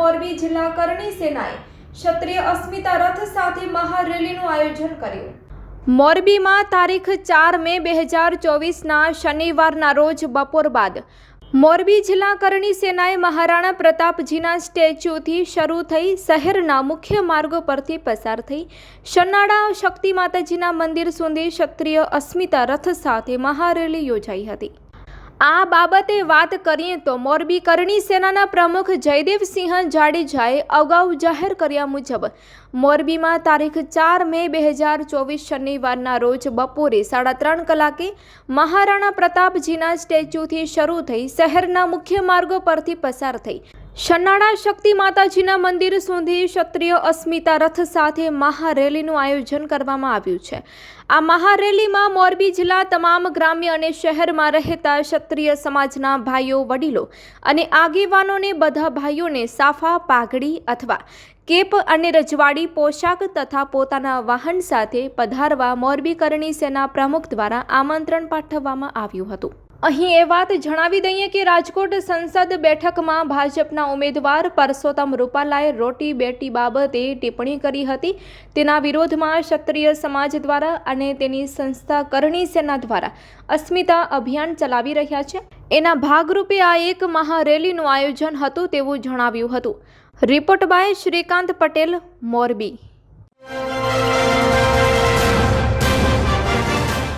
મોરબી જિલ્લા કરણી સેનાએ ક્ષત્રિય અસ્મિતા રથ સાથે મહારેલીનું આયોજન કર્યું. મોરબીમાં તારીખ ચાર મે બે હજાર ચોવીસના શનિવારના રોજ બપોર બાદ મોરબી જિલ્લા કરણી સેનાએ મહારાણા પ્રતાપજીના સ્ટેચ્યુથી શરૂ થઈ શહેરના મુખ્ય માર્ગો પરથી પસાર થઈ શનાળા શક્તિ માતાજીના મંદિર સુધી ક્ષત્રિય અસ્મિતા રથ સાથે મહારેલી યોજાઈ હતી. આ બાબતે વાત કરીએ તો મોરબી કરણી સેનાના પ્રમુખ જયદેવસિંહ જાડેજાએ અગાઉ જાહેર કર્યા મુજબ, મોરબીમાં તારીખ ચાર મે બે હજાર ચોવીસ શનિવારના રોજ બપોરે સાડા ત્રણ કલાકે મહારાણા પ્રતાપજીના સ્ટેચ્યુથી શરૂ થઈ શહેરના મુખ્ય માર્ગો પરથી પસાર થઈ શન્નાળા શક્તિ માતાજીના મંદિર સુધી ક્ષત્રિય અસ્મિતા રથ સાથે મહારેલીનું આયોજન કરવામાં આવ્યું છે. આ મહારેલીમાં મોરબી જિલ્લા તમામ ગ્રામ્ય અને શહેરમાં રહેતા ક્ષત્રિય સમાજના ભાઈઓ, વડીલો અને આગેવાનોને બધા ભાઈઓને સાફા, પાઘડી અથવા કેપ અને રજવાડી, પોશાક તથા પોતાના વાહન સાથે પધારવા મોરબી કરણી સેના પ્રમુખ દ્વારા આમંત્રણ પાઠવવામાં આવ્યું હતું. અહીં એ વાત જણાવી દઈએ કે રાજકોટ સંસદ બેઠકમાં ભાજપના ઉમેદવાર પરસોત્તમ રૂપાલાએ રોટી બેટી બાબતે ટિપ્પણી કરી હતી. તેના વિરોધમાં ક્ષત્રિય સમાજ દ્વારા અને તેની સંસ્થા કરણી સેના દ્વારા અસ્મિતા અભિયાન ચલાવી રહ્યા છે. એના ભાગરૂપે આ એક મહારેલીનું આયોજન હતું તેવું જણાવ્યું હતું. Report by Shrikant Patel, Morbi.